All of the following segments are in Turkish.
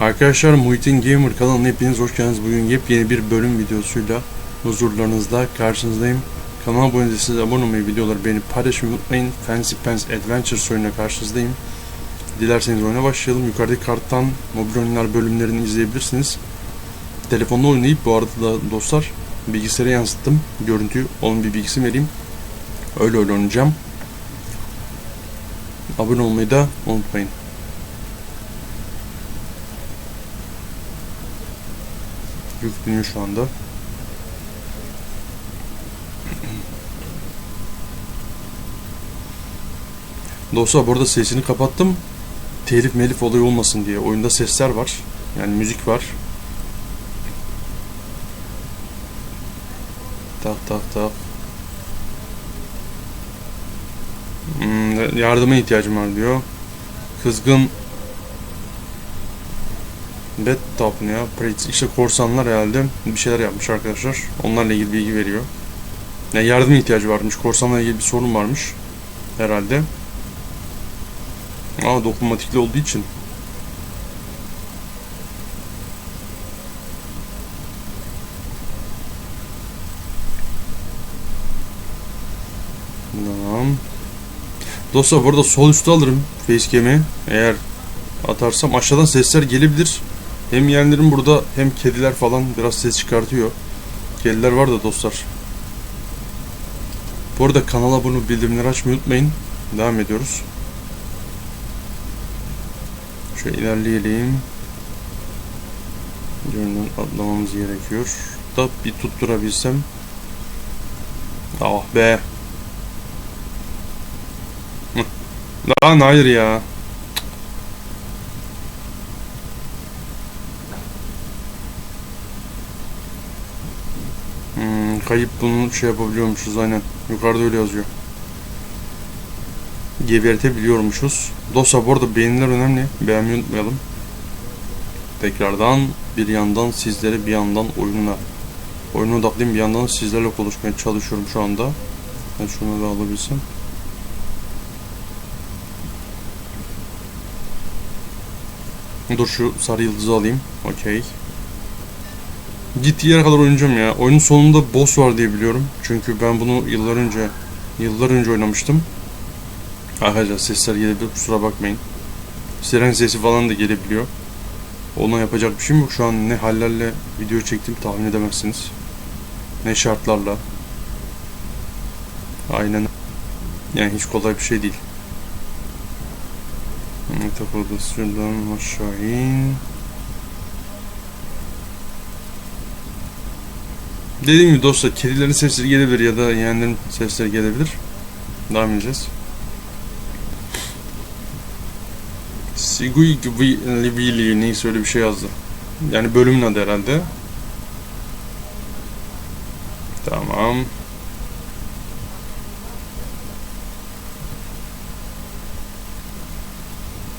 Arkadaşlar Muhittin Gamer kanalına hepiniz hoş geldiniz. Bugün yepyeni bir bölüm videosuyla huzurlarınızda karşınızdayım. Kanala abone değilseniz abone olmayı, videoları beğenip paylaşmayı unutmayın. Fancy Pants Adventures oyununa karşınızdayım. Dilerseniz oyuna başlayalım. Yukarıdaki karttan mobil oyunlar bölümlerini izleyebilirsiniz. Telefonda oynayıp bu arada da dostlar bilgisayara yansıttım. Görüntüyü onun bir bilgisi vereyim. Öyle öyle oynayacağım. Abone olmayı da unutmayın. Yükleniyor şu anda. Dostlar burada sesini kapattım. Telif melif olayı olmasın diye. Oyunda sesler var. Yani müzik var. Tak tak tak. Hmm, yardıma ihtiyacım var diyor. Kızgın Top ne ya? İşte korsanlar herhalde bir şeyler yapmış arkadaşlar. Onlarla ilgili bilgi veriyor. Yani yardım ihtiyacı varmış. Korsanlarla ilgili bir sorun varmış. Herhalde. Aa dokunmatikli olduğu için. Tamam. Dostlar burada sol üstü alırım facecam'i. Eğer atarsam aşağıdan sesler gelebilir. Hem yeğenlerim burada hem kediler falan biraz ses çıkartıyor. Kediler var da dostlar. Bu arada kanala abone bildirimleri açmayı unutmayın. Devam ediyoruz. Şöyle ilerleyelim. Yönden atlamamız gerekiyor. Da bir tutturabilsem. Ah be. Lan hayır ya. Hmm, kayıp bunu şey yapabiliyormuşuz aynen. Yukarıda öyle yazıyor. Gebertebiliyormuşuz. Dostlar bu arada beğeniler önemli. Beğenmeyi unutmayalım. Tekrardan bir yandan sizlere bir yandan oyunla oyuna odaklıyım bir yandan sizlerle konuşmaya çalışıyorum şu anda. Ben şunu da alabilsem. Dur şu sarı yıldızı alayım. Okey. Gittiği yere kadar oynayacağım ya. Oyunun sonunda boss var diye biliyorum. Çünkü ben bunu yıllar önce yıllar önce oynamıştım. Arkadaşlar sesler gelebilir kusura bakmayın. Siren sesi falan da gelebiliyor. Ona yapacak bir şeyim yok. Şu an ne hallerle video çektim tahmin edemezsiniz. Ne şartlarla. Aynen. Yani hiç kolay bir şey değil. Burada şuradan aşağı in. Dediğim gibi dostlar kedilerin sesleri gelebilir ya da yeğenlerin sesleri gelebilir. Devam edeceğiz. Sigui Livili neyse öyle bir şey yazdı. Yani bölümün adı herhalde. Tamam.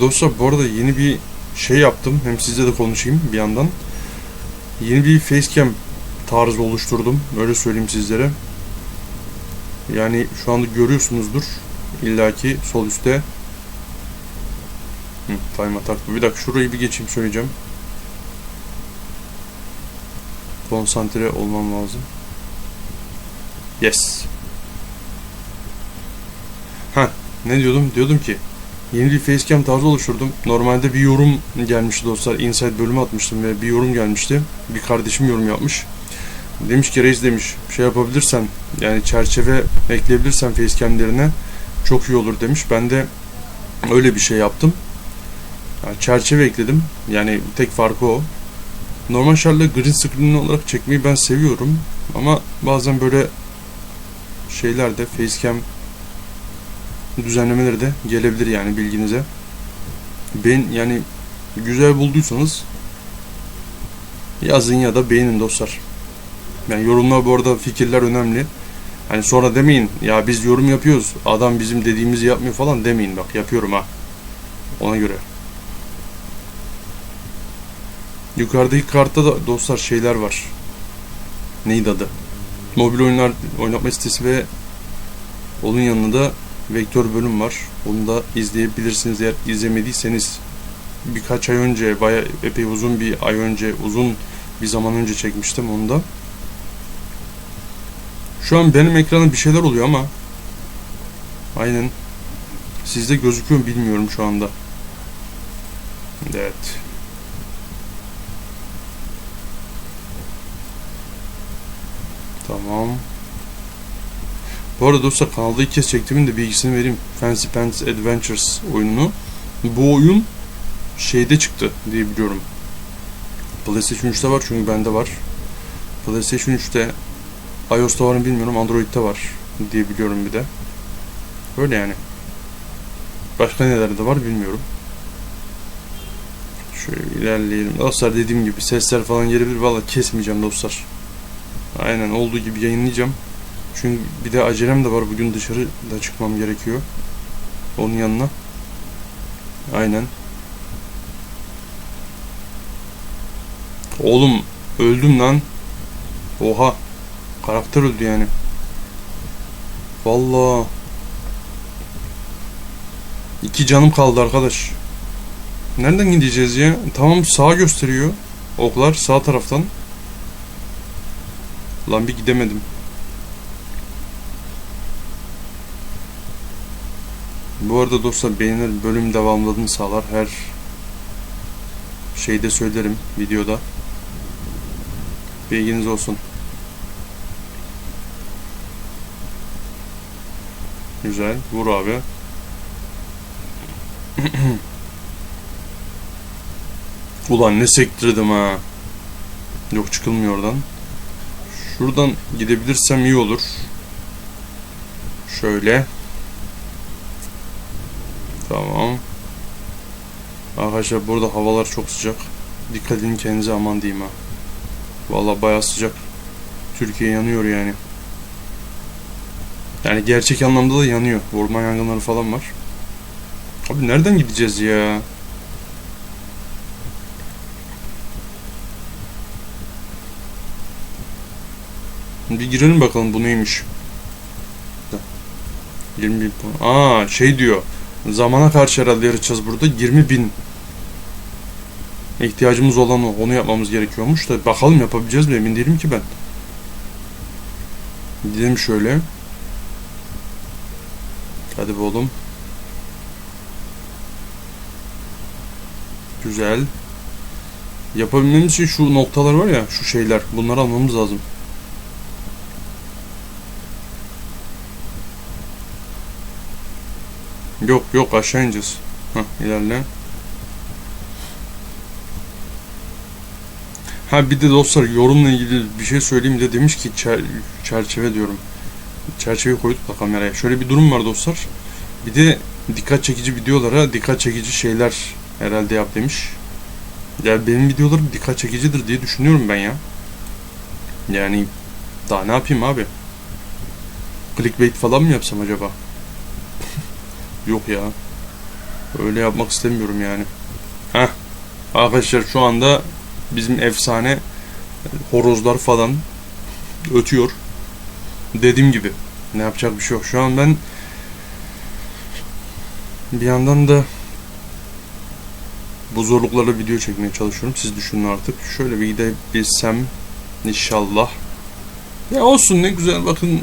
Dostlar bu arada yeni bir şey yaptım. Hem sizle de konuşayım bir yandan. Yeni bir facecam tarzı oluşturdum. Öyle söyleyeyim sizlere. Yani şu anda görüyorsunuzdur. İlla ki sol üstte. Hı, time attack. Bir dakika şurayı bir geçeyim söyleyeceğim. Konsantre olmam lazım. Yes. Ha, ne diyordum? Diyordum ki yeni bir facecam tarzı oluşturdum. Normalde bir yorum gelmişti dostlar. Inside bölümü atmıştım ve bir yorum gelmişti. Bir kardeşim yorum yapmış. Demiş ki reis demiş şey yapabilirsen yani çerçeve ekleyebilirsen facecamlerine çok iyi olur demiş. Ben de öyle bir şey yaptım. Yani çerçeve ekledim. Yani tek farkı o. Normal şartla green screen olarak çekmeyi ben seviyorum. Ama bazen böyle şeylerde facecam düzenlemeleri de gelebilir yani bilginize. Ben yani güzel bulduysanız yazın ya da beğenin dostlar. Yani yorumlar bu arada fikirler önemli. Hani sonra demeyin ya biz yorum yapıyoruz. Adam bizim dediğimizi yapmıyor falan demeyin bak yapıyorum ha. Ona göre. Yukarıdaki kartta da dostlar şeyler var. Neydi adı? Mobil oyunlar oynatma sitesi ve onun yanında vektör bölüm var. Onu da izleyebilirsiniz eğer izlemediyseniz. birkaç ay önce, baya epey uzun bir ay önce, uzun bir zaman önce çekmiştim onu da. Şu an benim ekranda bir şeyler oluyor ama aynen sizde gözüküyor mu bilmiyorum şu anda. Evet. Tamam. Bu arada dostlar kanalda ilk kez çektiğimin de bilgisini vereyim. Fancy Pants Adventures oyununu. Bu oyun şeyde çıktı diye biliyorum. PlayStation 3'te var çünkü bende var. PlayStation 3'te iOS'ta var mı bilmiyorum. Android'de var diye biliyorum bir de. Öyle yani. Başka nelerde var bilmiyorum. Şöyle ilerleyelim. Dostlar dediğim gibi sesler falan gelebilir. Valla kesmeyeceğim dostlar. Aynen olduğu gibi yayınlayacağım. Çünkü bir de acelem de var. Bugün dışarı da çıkmam gerekiyor. Onun yanına. Aynen. Oğlum öldüm lan. Oha. Karakter öldü yani. Vallahi. İki canım kaldı arkadaş. Nereden gideceğiz ya? Tamam sağa gösteriyor. Oklar sağ taraftan. Lan bir gidemedim. Bu arada dostlar beğenir bölüm devamlılığını sağlar. Her şeyde söylerim videoda. Bilginiz olsun. Güzel. Vur abi. Ulan ne sektirdim ha. Yok çıkılmıyor oradan. Şuradan gidebilirsem iyi olur. Şöyle. Tamam. Arkadaşlar burada havalar çok sıcak. Dikkat edin kendinize aman diyeyim ha. Vallahi bayağı sıcak. Türkiye yanıyor yani. Yani gerçek anlamda da yanıyor. Orman yangınları falan var. Abi nereden gideceğiz ya? Bir girelim bakalım bu neymiş. 20 bin puan. Aa şey diyor. Zamana karşı herhalde yarışacağız burada. 20 bin. İhtiyacımız olan o. Onu yapmamız gerekiyormuş da. Bakalım yapabileceğiz mi emin değilim ki ben. Gidelim şöyle. Hadi be oğlum. Güzel. Yapabilmemiz için şu noktalar var ya, şu şeyler. Bunları almamız lazım. Yok yok aşağı ineceğiz. Hah ilerle. Ha bir de dostlar yorumla ilgili bir şey söyleyeyim de demiş ki çer- çerçeve diyorum. Çerçeve koyduk da kameraya. Şöyle bir durum var dostlar. Bir de dikkat çekici videolara dikkat çekici şeyler herhalde yap demiş. Ya benim videolarım dikkat çekicidir diye düşünüyorum ben ya. Yani daha ne yapayım abi? Clickbait falan mı yapsam acaba? Yok ya. Öyle yapmak istemiyorum yani. Heh. Arkadaşlar şu anda bizim efsane horozlar falan ötüyor. Dediğim gibi ne yapacak bir şey yok. Şu an ben bir yandan da bu zorluklarla video çekmeye çalışıyorum. Siz düşünün artık. Şöyle bir gidebilsem inşallah. Ya olsun ne güzel bakın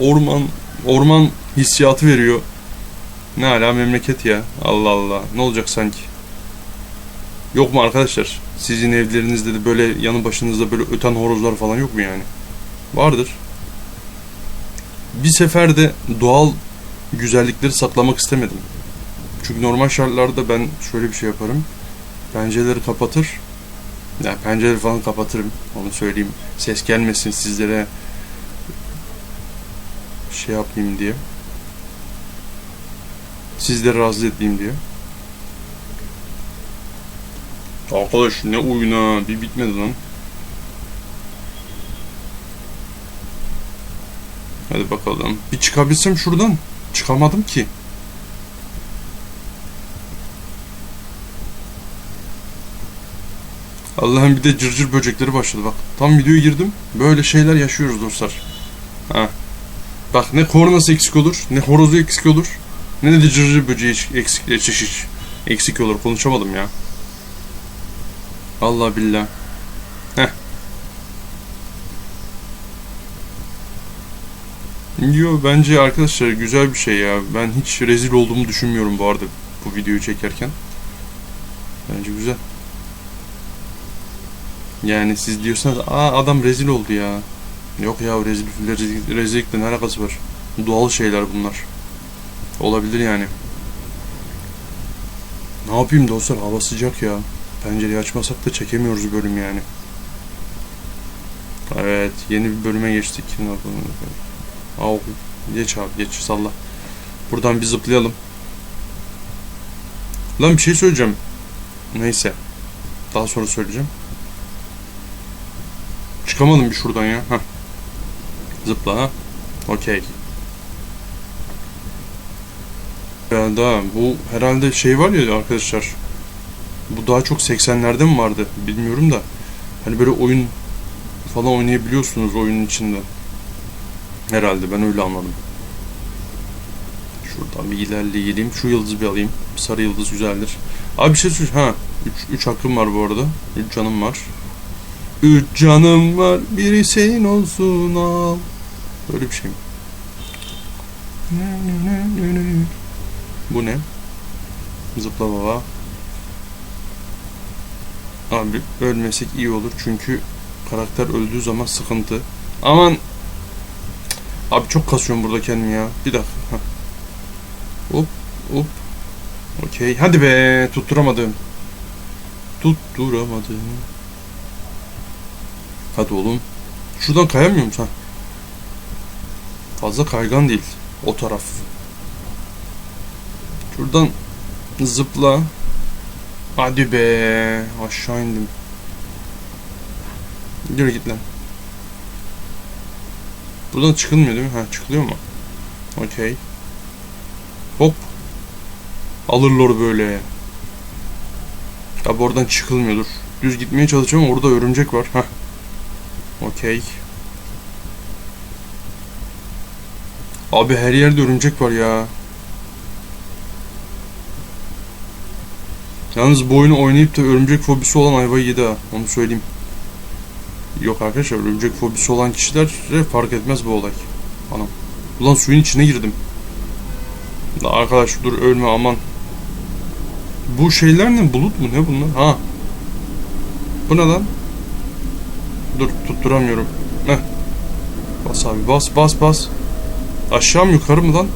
orman orman hissiyatı veriyor. Ne hala memleket ya. Allah Allah. Ne olacak sanki? Yok mu arkadaşlar? Sizin evlerinizde de böyle yanı başınızda böyle öten horozlar falan yok mu yani? Vardır. Bir seferde doğal güzellikleri saklamak istemedim. Çünkü normal şartlarda ben şöyle bir şey yaparım. Pencereleri kapatır. Yani pencereleri falan kapatırım. Onu söyleyeyim. Ses gelmesin sizlere şey yapmayayım diye. Sizleri rahatsız etmeyeyim diye. Arkadaş ne oyuna bir bitmedi lan. Hadi bakalım. Bir çıkabilsem şuradan. Çıkamadım ki. Allah'ım bir de cırcır böcekleri başladı bak. Tam videoya girdim. Böyle şeyler yaşıyoruz dostlar. Ha. Bak ne kornası eksik olur, ne horozu eksik olur, ne de cırcır böceği eksik, eksik, eksik olur. Konuşamadım ya. Allah billah. Heh. Yo bence arkadaşlar güzel bir şey ya. Ben hiç rezil olduğumu düşünmüyorum bu arada bu videoyu çekerken. Bence güzel. Yani siz diyorsanız aa adam rezil oldu ya. Yok ya rezil, rezil rezillikle ne alakası var? Doğal şeyler bunlar. Olabilir yani. Ne yapayım dostlar hava sıcak ya. Pencereyi açmasak da çekemiyoruz bölüm yani. Evet yeni bir bölüme geçtik. Ne yapalım? Al geç abi geç salla. Buradan bir zıplayalım. Lan bir şey söyleyeceğim. Neyse. Daha sonra söyleyeceğim. Çıkamadım bir şuradan ya. Heh. Zıpla ha. Okey. Ya da bu herhalde şey var ya arkadaşlar. Bu daha çok 80'lerde mi vardı bilmiyorum da. Hani böyle oyun falan oynayabiliyorsunuz oyunun içinde. Herhalde ben öyle anladım. Şuradan bir ilerleyelim. Şu yıldızı bir alayım. Sarı yıldız güzeldir. Abi bir şey söyleyeyim. Ha 3 3 hakkım var bu arada. 3 canım var. 3 canım var. Biri senin olsun al. Böyle bir şey mi? Bu ne? Zıpla baba. Abi ölmesek iyi olur çünkü karakter öldüğü zaman sıkıntı. Aman Abi çok kasıyorum burada kendimi ya. Bir dakika. Hop hop. Okey. Hadi be. Tutturamadım. Tutturamadım. Hadi oğlum. Şuradan kayamıyor musun? Fazla kaygan değil. O taraf. Şuradan zıpla. Hadi be. Aşağı indim. Yürü git lan. Buradan çıkılmıyor değil mi? Ha çıkılıyor mu? Okey. Hop. Alırlar böyle. Abi oradan çıkılmıyordur. Düz gitmeye çalışıyorum orada örümcek var. Ha. Okey. Abi her yerde örümcek var ya. Yalnız bu oyunu oynayıp da örümcek fobisi olan ayvayı yedi ha. Onu söyleyeyim. Yok arkadaşlar örümcek fobisi olan kişilere fark etmez bu olay. Anam. Ulan suyun içine girdim. Da arkadaş dur ölme aman. Bu şeyler ne? Bulut mu? Ne bunlar? Ha. Bu ne lan? Dur tutturamıyorum. Heh. Bas abi bas bas bas. Aşağı mı yukarı mı lan?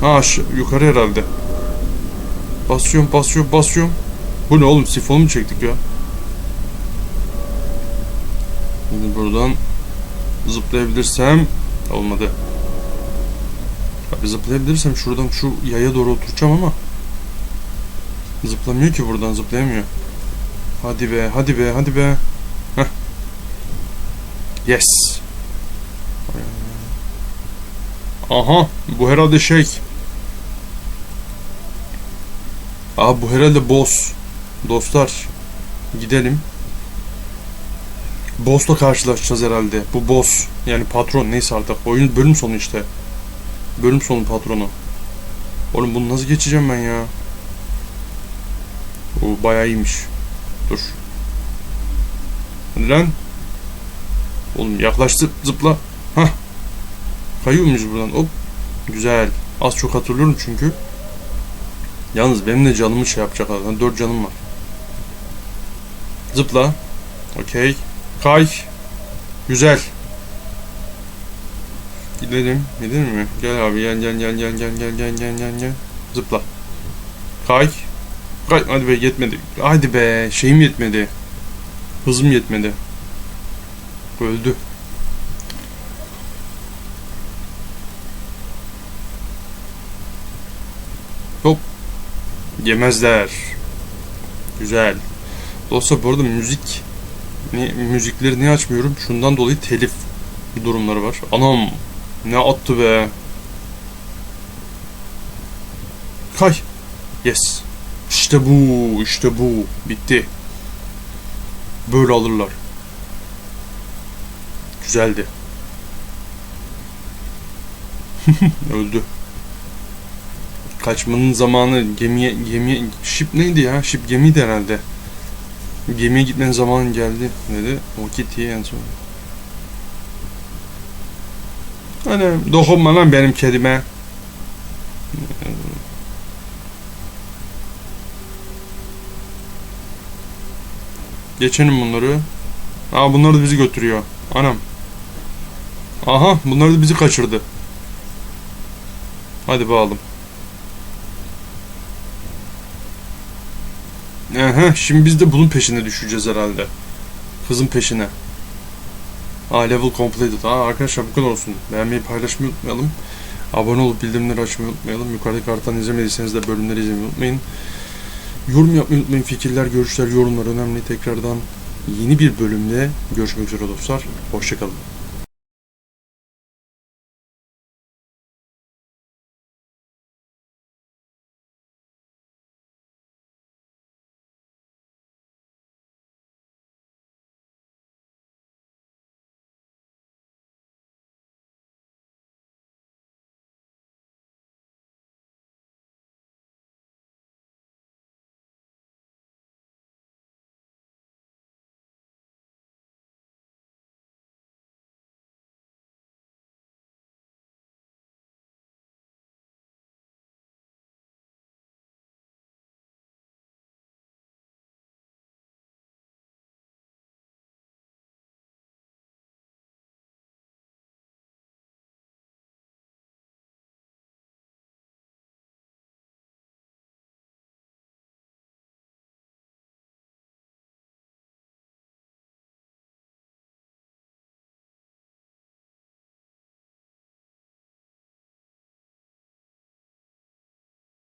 Ha aşağı yukarı herhalde. Basıyorum basıyorum basıyorum. Bu ne oğlum sifon mu çektik ya? Şimdi buradan zıplayabilirsem olmadı. Abi zıplayabilirsem şuradan şu yaya doğru oturacağım ama zıplamıyor ki buradan zıplayamıyor. Hadi be hadi be hadi be. Heh. Yes. Aha bu herhalde şey. Aa bu herhalde boss. Dostlar gidelim. Boss'la karşılaşacağız herhalde. Bu boss. Yani patron neyse artık. Oyun bölüm sonu işte. Bölüm sonu patronu. Oğlum bunu nasıl geçeceğim ben ya? O bayağı iyiymiş. Dur. Hadi lan. Oğlum yaklaştı zıpla. Hah. Kayıyor muyuz buradan? Hop. Güzel. Az çok hatırlıyorum çünkü. Yalnız benim de canımı şey yapacak adam. 4 canım var. Zıpla. Okey. Kay. Güzel. Gidelim. Gidelim mi? Gel abi gel gel gel gel gel gel gel gel gel gel. Zıpla. Kay. Kay. Hadi be yetmedi. Hadi be şeyim yetmedi. Hızım yetmedi. Öldü. Hop. Yemezler. Güzel. Dostlar bu arada müzik ni, müzikleri niye açmıyorum? Şundan dolayı telif durumları var. Anam ne attı be. Kay. Yes. İşte bu, işte bu. Bitti. Böyle alırlar. Güzeldi. Öldü. Kaçmanın zamanı gemiye gemiye ship neydi ya? Ship gemiydi herhalde. Gemiye gitmenin zamanı geldi dedi. O gitti en son. Hani dokunma lan benim kedime. Geçelim bunları. Aa bunlar da bizi götürüyor. Anam. Aha bunlar da bizi kaçırdı. Hadi bakalım. Aha, şimdi biz de bunun peşine düşeceğiz herhalde. Kızın peşine. Aa level completed. Aa arkadaşlar bu kadar olsun. Beğenmeyi paylaşmayı unutmayalım. Abone olup bildirimleri açmayı unutmayalım. Yukarıdaki karttan izlemediyseniz de bölümleri izlemeyi unutmayın. Yorum yapmayı unutmayın. Fikirler, görüşler, yorumlar önemli. Tekrardan yeni bir bölümde görüşmek üzere dostlar. Hoşçakalın.